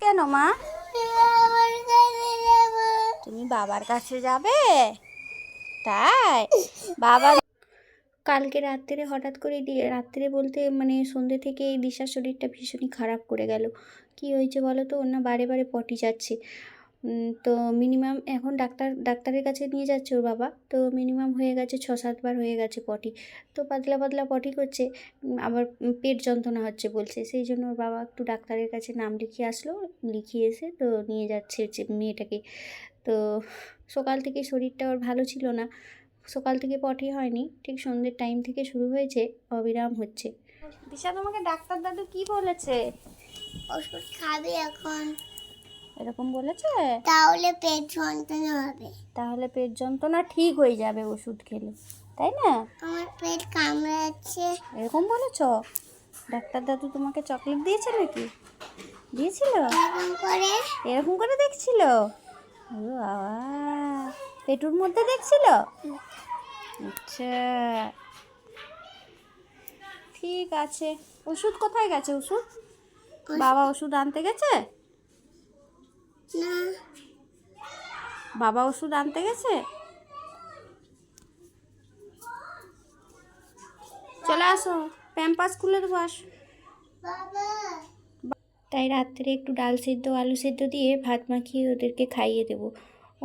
কেন, মা? তুমি বাবার কাছে যাবে? তাই? বাবা কালকে রাত্রে হঠাৎ করে রাত্রে বলতে মানে সন্ধ্যে থেকে এই দিশার শরীরটা ভীষণই খারাপ করে গেল। কি হয়েছে বলো তো? ওর না বারে বারে পটি যাচ্ছে। তো মিনিমাম এখন ডাক্তার ডাক্তারের কাছে নিয়ে যাচ্ছে ওর বাবা। তো মিনিমাম হয়ে গেছে ছ সাতবার হয়ে গেছে পটি। তো পাতলা পাতলা পটি করছে আবার পেট যন্ত্রণা হচ্ছে বলছে। সেই জন্য ওর বাবা একটু ডাক্তারের কাছে নাম লিখিয়ে আসলো লিখিয়ে এসে তো নিয়ে যাচ্ছে মেয়েটাকে। তো সকাল থেকে শরীরটা ওর ভালো ছিল না। সকাল থেকে পটি হয়নি ঠিক সন্ধ্যের টাইম থেকে শুরু হয়েছে অবিরাম হচ্ছে। দিশা তোমাকে ডাক্তার দাদু কি বলেছে? ওষুধ খাবে এখন। এরকম বলেছে? তাহলে পেট যন্ত্রণা হবে। তাহলে পেট যন্ত্রণা ঠিক হয়ে যাবে ওষুধ খেলে তাই না? আমার পেট কামড়াচ্ছে। এরকম বলেছ? ডাক্তার দাদু তোমাকে চকলেট দিয়েছে নাকি দিয়েছিল? এরকম করে। এরকম করে দেখছিল? ও বাবা পেটুর মধ্যে দেখছিল? আচ্ছা। ঠিক আছে। ওষুধ কোথায় গেছে ওষুধ বাবা ওষুধ আনতে গেছে? না। বাবা ওষুধ আনতে গেছে? চলে আসো প্যাম্পাস খুলে দেবো আস। তাই রাত্রে একটু ডাল সেদ্ধ আলু সেদ্ধ দিয়ে ভাত মাখিয়ে ওদেরকে খাইয়ে দেবো।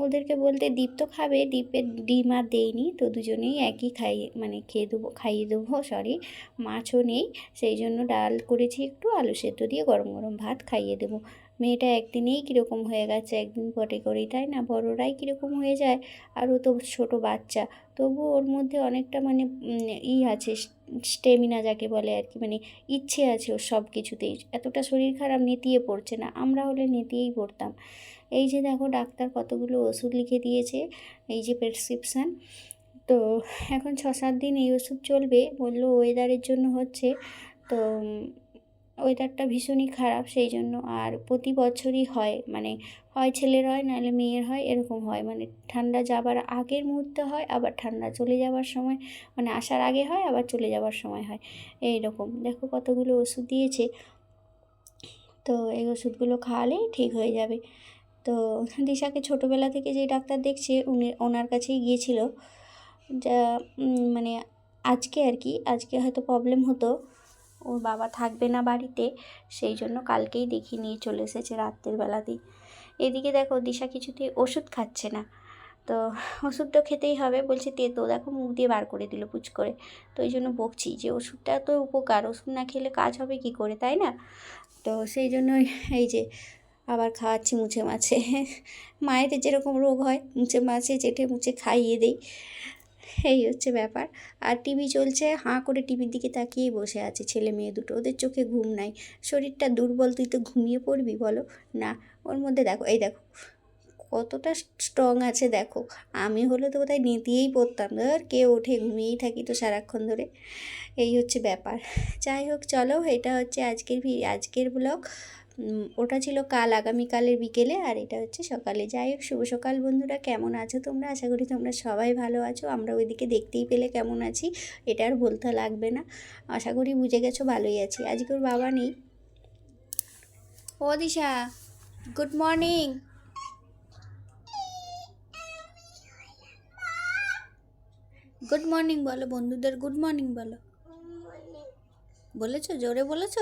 ওদেরকে বলতে দীপ তো খাবে দীপের ডিম আর দেয়নি তো দুজনেই একই খাইয়ে মানে খেয়ে দেবো খাইয়ে দেবো সরি মাছও নেই সেই জন্য ডাল করেছি একটু আলু সেদ্ধ দিয়ে গরম গরম ভাত খাইয়ে দেবো। মেয়েটা একদিনেই কীরকম হয়ে গেছে, একদিন পটে করেই, তাই না? বড়রাই কীরকম হয়ে যায় আর ও তো ছোটো বাচ্চা। তবু ওর মধ্যে অনেকটা মানে ই আছে, স্টেমিনা যাকে বলে আর কি মানে ইচ্ছে আছে ওর সব কিছুতেই এতটা শরীর খারাপ নেতিয়ে পড়ছে না, আমরা হলে নেতিয়েই পড়তাম। এই যে দেখো, ডাক্তার কতগুলো ওষুধ লিখে দিয়েছে, এই যে প্রেসক্রিপশান। তো এখন ছ সাত দিন এই ওষুধ চলবে, বলল ওয়েদারের জন্য হচ্ছে, তো ওয়েদারটা ভীষণই খারাপ সেই জন্য আর প্রতি বছরই হয়। মানে হয় ছেলের হয়, নাহলে মেয়ের হয়, এরকম হয়। মানে ঠান্ডা যাবার আগের মুহূর্তে হয়, আবার ঠান্ডা চলে যাওয়ার সময় মানে আসার আগে হয়, আবার চলে যাওয়ার সময় হয়। এই রকম দেখো কতগুলো ওষুধ দিয়েছে। তো এই ওষুধগুলো খাওয়ালেই ঠিক হয়ে যাবে। তো দিশাকে ছোটোবেলা থেকে যে ডাক্তার দেখছে, উনি ওনার কাছেই গিয়েছিল। যা মানে আজকে আর কি, আজকে হয়তো প্রবলেম হতো। ওর বাবা থাকবে না বাড়িতে, সেই জন্য কালকেই দেখি নিয়ে চলে এসেছে রাত্রের বেলাতেই। এদিকে দেখো দিশা কিছুতেই ওষুধ খাচ্ছে না। তো ওষুধ তো খেতেই হবে, বলছে তেতো দেখো মুখ দিয়ে বার করে দিল পুচ করে। তো এই জন্য বকছি যে ওষুধটা তো উপকার, ওষুধ না খেলে কাজ হবে কি করে, তাই না? তো সেই জন্যই এই যে আবার খাওয়াচ্ছি মুছে মাছে। মায়েদের যেরকম রোগ হয়, মুছে মাছে, চেটে মুছে খাইয়ে দেই। এই হচ্ছে ব্যাপার। আর টিভি চলছে, হাঁ করে টিভির দিকে তাকিয়েই বসে আছে ছেলে মেয়ে দুটো। ওদের চোখে ঘুম নাই। শরীরটা দুর্বল, তুই তো ঘুমিয়ে পড়বি বলো। না, ওর মধ্যে দেখো, এই দেখো, কতটা স্ট্রং আছে দেখো। আমি হলে তো বোধহয় নেতিয়েই পড়তাম। ধর, কে ওঠে, ঘুমিয়েই থাকি তো সারাক্ষণ ধরে। এই হচ্ছে ব্যাপার। যাই হোক, চলো, এটা হচ্ছে আজকের আজকের ব্লগ ওটা ছিল কাল, আগামীকালের বিকেলে, আর এটা হচ্ছে সকালে। যাই হোক, শুভ সকাল বন্ধুরা, কেমন আছো তোমরা? আশা করি তোমরা সবাই ভালো আছো। আমরা ওইদিকে দেখতেই পেলে কেমন আছি, এটা আর বলতে লাগবে না। আশা করি বুঝে গেছো, ভালোই আছি। আজকে ওর বাবা নেই। ও Disha, good morning. Good morning বলো বন্ধুদের, গুড মর্নিং বলো। বলেছ? জোরে বলেছ?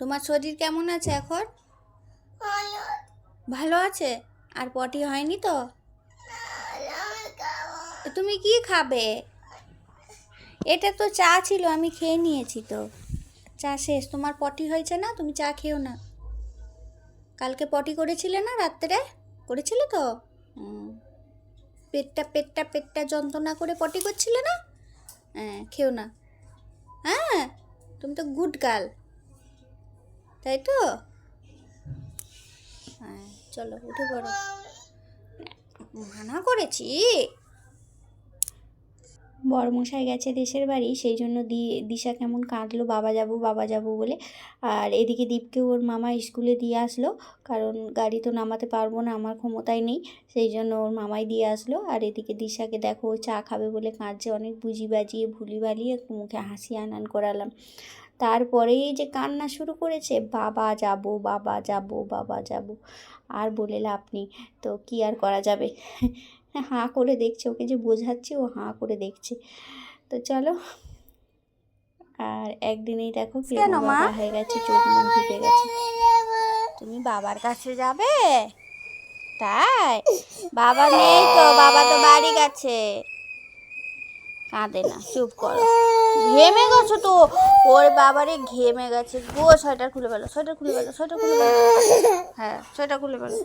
তোমার শরীর কেমন আছে এখন? ভালো আছে? আর পটি হয়নি তো? তুমি কি খাবে? এটা তো চা ছিল, আমি খেয়ে নিয়েছি তো। চা শেষ। তোমার পটি হয়েছে না? তুমি চা খেও না। কালকে পটি করেছিলে না রাত্রে? করেছিলে তো? পেটটা পেটটা পেটটা যন্ত্রণা করে পটি করছিলে না? হ্যাঁ খেও না। হ্যাঁ তুমি তো গুড গার্ল। তাই তো? হ্যাঁ চলো উঠে পড়ো। মানা করেছি? বড়মশাই গেছে দেশের বাড়ি, সেই জন্য দিশা কেমন কাঁদলো, বাবা যাব বাবা যাব বলে। আর এদিকে দীপকে ওর মামা স্কুলে দিয়ে আসলো, কারণ গাড়ি তো নামাতে পারব না, আমার ক্ষমতায় নেই, সেই জন্য ওর মামাই দিয়ে আসলো। আর এদিকে দিশাকে দেখো চা খাবে বলে কাঁদছে, অনেক বুঝি বাজিয়ে, ভুলি বালিয়ে মুখে হাসি আনান করালাম। তারপরেই যে কান্না শুরু করেছে বাবা যাব বাবা যাব বাবা যাব। আর বলে লাভ নেই তো কি আর করা যাবে? হাঁ করে দেখছে ওকে যে বোঝাচ্ছি ও হাঁ করে দেখছে। তো চলো আর একদিনেই দেখো কেন মা? হয়ে গেছে চোখ মুখ ঢুকে গেছে। তুমি বাবার কাছে যাবে? তাই? বাবা নেই তো বাবা তো বাড়ি গেছে। কাঁদে না, চুপ করো। ঘেমে গেছো তো? ওর বাবারে, ঘেমে গেছে গো। সোয়েটার খুলে ফেলো, সোয়েটার খুলে ফেলো, সোয়েটার খুলে ফেলো। হ্যাঁ সোয়েটার খুলে ফেলো।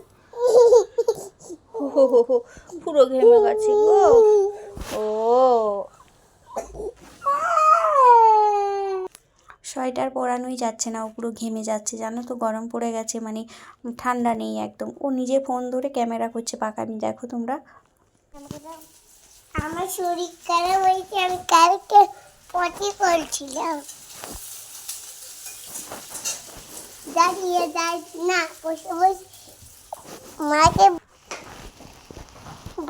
পুরো ঘেমে গেছে গো। ও। সোয়েটার পরানোই যাচ্ছে না, ও পুরো ঘেমে যাচ্ছে। জানো তো, গরম পড়ে গেছে মানে ঠান্ডা নেই একদম। ও নিজে ফোন ধরে ক্যামেরা করছে পাকামি দেখো তোমরা। আমার শরীর খারাপ হয়েছে, আমি কালকে পটি করছিলাম। দাঁড়িয়ে যাই না, বসে বসে। মাকে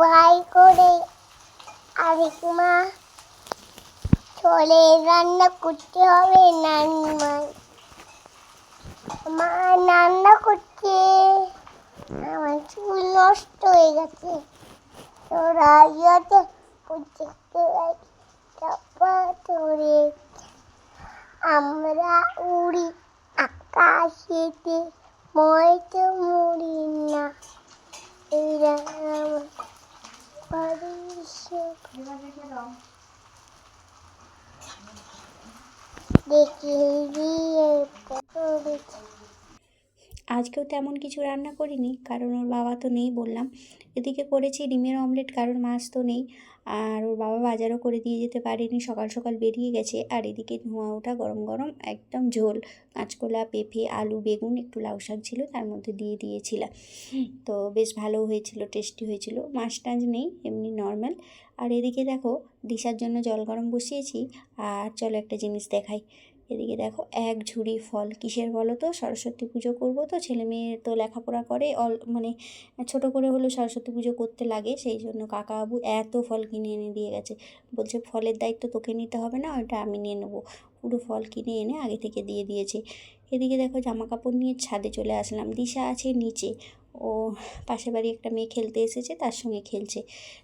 ভাই করে আরেক মা, চলে রান্না করতে হবে নানি মা মা রান্না করছে, আমার চুল নষ্ট হয়ে গেছে। ইয়েতে দেখতে চাপা আমরা উড়ি আকাশেতে ময়তো মুড়ি না এরা দেখি দিয়ে আজকেও তেমন কিছু রান্না করিনি, কারণ ওর বাবা তো নেই বললাম। এদিকে করেছি ডিমের অমলেট, কারণ মাছ তো নেই। আর ওর বাবা বাজারও করে দিয়ে যেতে পারেনি, সকাল সকাল বেরিয়ে গেছে। আর এদিকে ধোঁয়া ওঠা গরম গরম একদম ঝোল। কাঁচকলা, পেঁপে, আলু, বেগুন, একটু লাউ শাক ছিল, তার মধ্যে দিয়ে দিয়েছিলাম। তো বেশ ভালো হয়েছিল, টেস্টি হয়েছিল। মাছ টাছ নেই, এমনি নর্মাল। আর এদিকে দেখো, দিশার জন্য জল গরম বসিয়েছি। আর চলো একটা জিনিস দেখাই। এদিকে দেখো, এক ঝুড়ি ফল। কিসের বলো তো? সরস্বতী পুজো করব তো, ছেলে মেয়ে তো লেখাপড়া করে, অল মানে ছোট করে হলেও সরস্বতী পুজো করতে লাগে, সেই জন্য কাকা বাবু এত ফল কিনে এনে দিয়ে গেছে। বলছে, ফলের দায়িত্ব তোকে নিতে হবে না, ওটা আমি নিয়ে নেব। পুরো ফল কিনে এনে আগে থেকে দিয়ে দিয়েছে। এদিকে দেখো জামা কাপড় নিয়ে ছাদে চলে আসলাম। দিশা আছে নিচে। ও পাশের বাড়ি একটা মেয়ে খেলতে এসেছে, তার সঙ্গে খেলছে।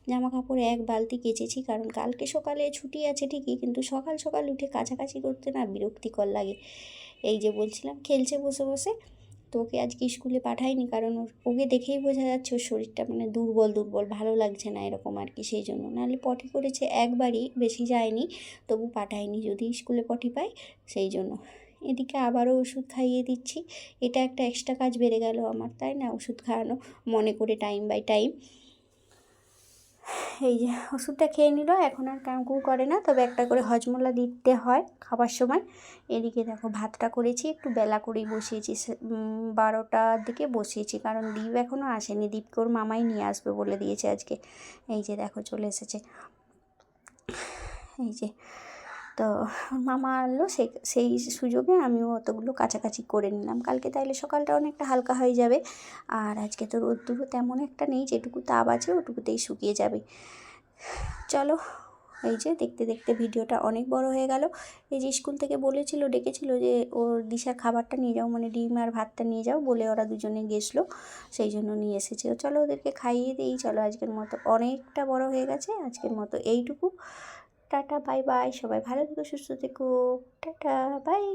জামা কাপড় এক বালতি কেচেছি, কারণ কালকে সকালে ছুটি আছে ঠিকই, কিন্তু সকাল সকাল উঠে কাছাকাছি করতে না বিরক্তিকর লাগে। এই যে বলছিলাম, খেলছে বসে বসে। তো ওকে আজকে স্কুলে পাঠাইনি, কারণ ওর ওকে দেখেই বোঝা যাচ্ছে ওর শরীরটা মানে দুর্বল দুর্বল, ভালো লাগছে না এরকম আর কি সেই জন্য। নাহলে পটি করেছে একবারই, বেশি যায়নি, তবু পাঠায়নি যদি স্কুলে পটি পায় সেই জন্য। এদিকে আবারও ওষুধ খাইয়ে দিচ্ছি। এটা একটা এক্সট্রা কাজ বেড়ে গেল আমার, তাই না? ওষুধ খাওয়ানো, মনে করে টাইম বাই টাইম এই যে, ওষুধটা খেয়ে নিল, এখন আর কাঁকু করে না, তবে একটা করে হজমলা দিতে হয় খাবার সময়। এদিকে দেখো, ভাতটা করেছি, একটু বেলা করেই বসিয়েছি বারোটার দিকে বসিয়েছি, কারণ দ্বীপ এখনও আসেনি। দ্বীপকে ওর মামাই নিয়ে আসবে বলে দিয়েছে আজকে। এই যে দেখো, চলে এসেছে। এই যে তো মামা আনলো, সেই সেই সুযোগে আমিও অতগুলো কাছাকাছি করে নিলাম। কালকে তাইলে সকালটা অনেকটা হালকা হয়ে যাবে, আর আজকে তো রোদ্দুরও তেমন একটা নেই, যেটুকু তাপ আছে ওটুকুতেই শুকিয়ে যাবে। চলো, এই যে দেখতে দেখতে ভিডিওটা অনেক বড় হয়ে গেল। এই যে স্কুল থেকে বলেছিল, ডেকেছিল যে ওর দিশার খাবারটা নিয়ে যাও মানে ডিম আর ভাতটা নিয়ে যাও বলে ওরা দুজনে গেছিল, সেই জন্য নিয়ে এসেছে। চলো ওদেরকে খাইয়ে দিই, চলো আজকের মতো অনেকটা বড় হয়ে গেছে, আজকের মতো এইটুকু। টাটা বাই বাই সবাই ভালো থেকো সুস্থ থেকো টাটা বাই।